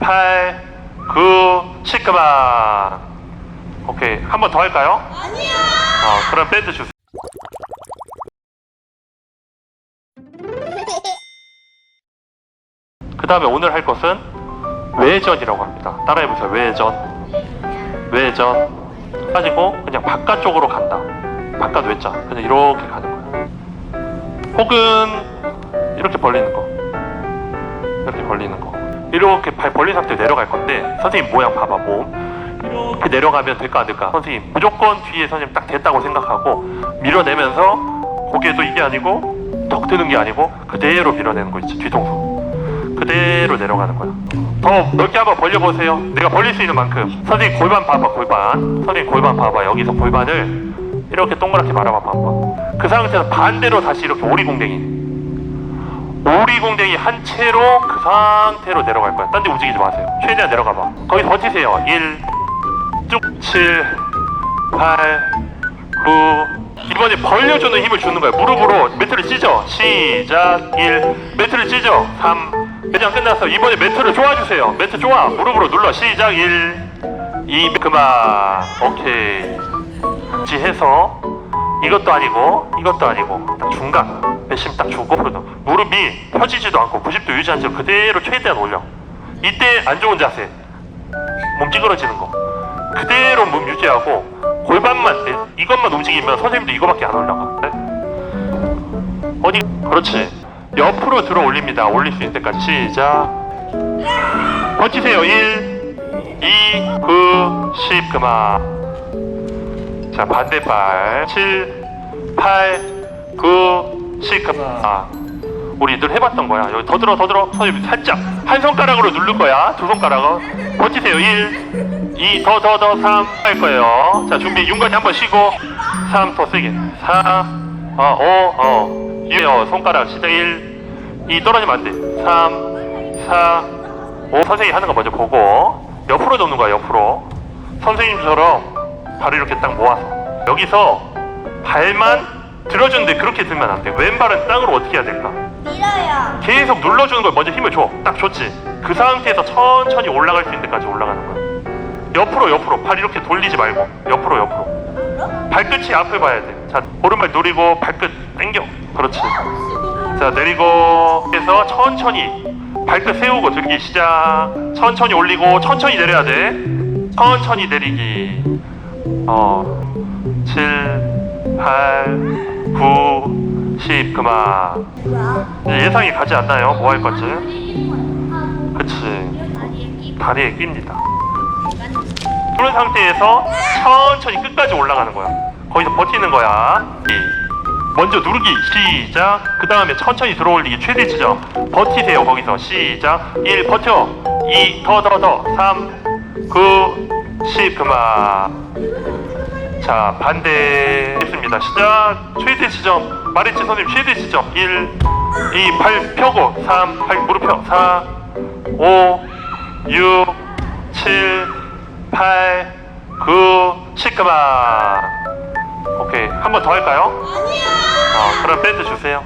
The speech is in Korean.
8, 9, 10 그만. 오케이. 한 번 더 할까요? 아니야. 어, 그럼 밴드 주세요. 그 다음에 오늘 할 것은 외전이라고 합니다. 따라해보세요. 외전. 외전. 가지고 그냥 바깥쪽으로 간다. 바깥 외자. 그냥 이렇게 가는 거야. 혹은 이렇게 벌리는 거. 이렇게 벌리는 거. 이렇게 발 벌린 상태로 내려갈 건데 선생님 모양 봐봐 몸. 이렇게 내려가면 될까 안 될까? 선생님 무조건 뒤에 선생님 딱 됐다고 생각하고 밀어내면서 고개도 이게 아니고 턱 드는 게 아니고 그대로 밀어내는 거 있죠 뒤통수. 그대로 내려가는 거야. 더 넓게 한번 벌려보세요. 내가 벌릴 수 있는 만큼. 선생님 골반 봐봐, 골반. 선생님 골반 봐봐. 여기서 골반을 이렇게 동그랗게 말아봐봐, 한번. 그 상태에서 반대로 다시 이렇게 오리공댕이. 오리공댕이 한 채로 그 상태로 내려갈 거야. 딴 데 움직이지 마세요. 최대한 내려가 봐. 거기서 버티세요. 1, 쭉, 7, 8, 9. 이번에 벌려주는 힘을 주는 거야. 무릎으로 매트를 찢어. 시작. 1. 매트를 찢어. 3. 매장 끝났어. 이번에 매트를 조아주세요. 매트 조아. 무릎으로 눌러. 시작. 1. 2. 그만. 오케이. 지해서 이것도 아니고 이것도 아니고 딱 중간 배심 딱 주고 무릎이 펴지지도 않고 90도 유지한 채로 그대로 최대한 올려. 이때 안 좋은 자세. 몸 찌그러지는 거. 그대로 몸 유지하고 골반만 내- 이것만 움직이면 선생님도 이거밖에 안 올라가. 네? 어디 그렇지. 옆으로 들어 올립니다. 올릴 수 있는 때까지 시작. 버티세요. 1, 2, 9, 10 그만. 자 반대발 7, 8, 9, 10 그만. 우리 늘 해봤던 거야. 여기 더 들어, 더 들어. 선생님 살짝 한 손가락으로 누를 거야. 두 손가락은 버티세요. 1, 2, 더, 더, 더, 3 할 거예요. 자 준비. 윤관이 한번 쉬고 3 더 세게. 4, 어, 5, 어, 6, 어, 손가락 시작 1, 2 떨어지면 안 돼. 3, 4, 5 선생님이 하는 거 먼저 보고 옆으로 놓는 거야. 옆으로. 선생님처럼 발을 이렇게 딱 모아서 여기서 발만 들어주는데 그렇게 들면 안 돼. 왼발은 땅으로 어떻게 해야 될까? 밀어요. 계속 눌러주는 걸 먼저 힘을 줘. 딱 좋지. 그 상태에서 천천히 올라갈 수 있는 데까지 올라가는 거야. 옆으로 옆으로 팔 이렇게 돌리지 말고 옆으로 옆으로. 발끝이 앞을 봐야 돼. 자 오른발 누리고 발끝 당겨. 그렇지. 자 내리고 해서 천천히 발끝 세우고 들기 시작. 천천히 올리고 천천히 내려야 돼. 천천히 내리기. 어 7, 8, 9, 10 그만. 이제 예상이 가지 않나요? 뭐 할 건지? 그치. 다리에 낍니다. 그런 상태에서 천천히 끝까지 올라가는 거야. 거기서 버티는 거야. 이. 먼저 누르기 시작. 그 다음에 천천히 들어 올리기 최대 지점. 버티세요. 거기서 시작. 1 버텨. 2 더 더 더. 3 9 10 그만. 자 반대 했습니다. 시작. 최대 지점. 말했지 선생님 최대 지점. 1 2팔 펴고 3팔 무릎 펴. 4 5 6 7 8 9 10 그만. 오케이 한 번 더 할까요? 아니야. 어, 그럼 밴드 주세요.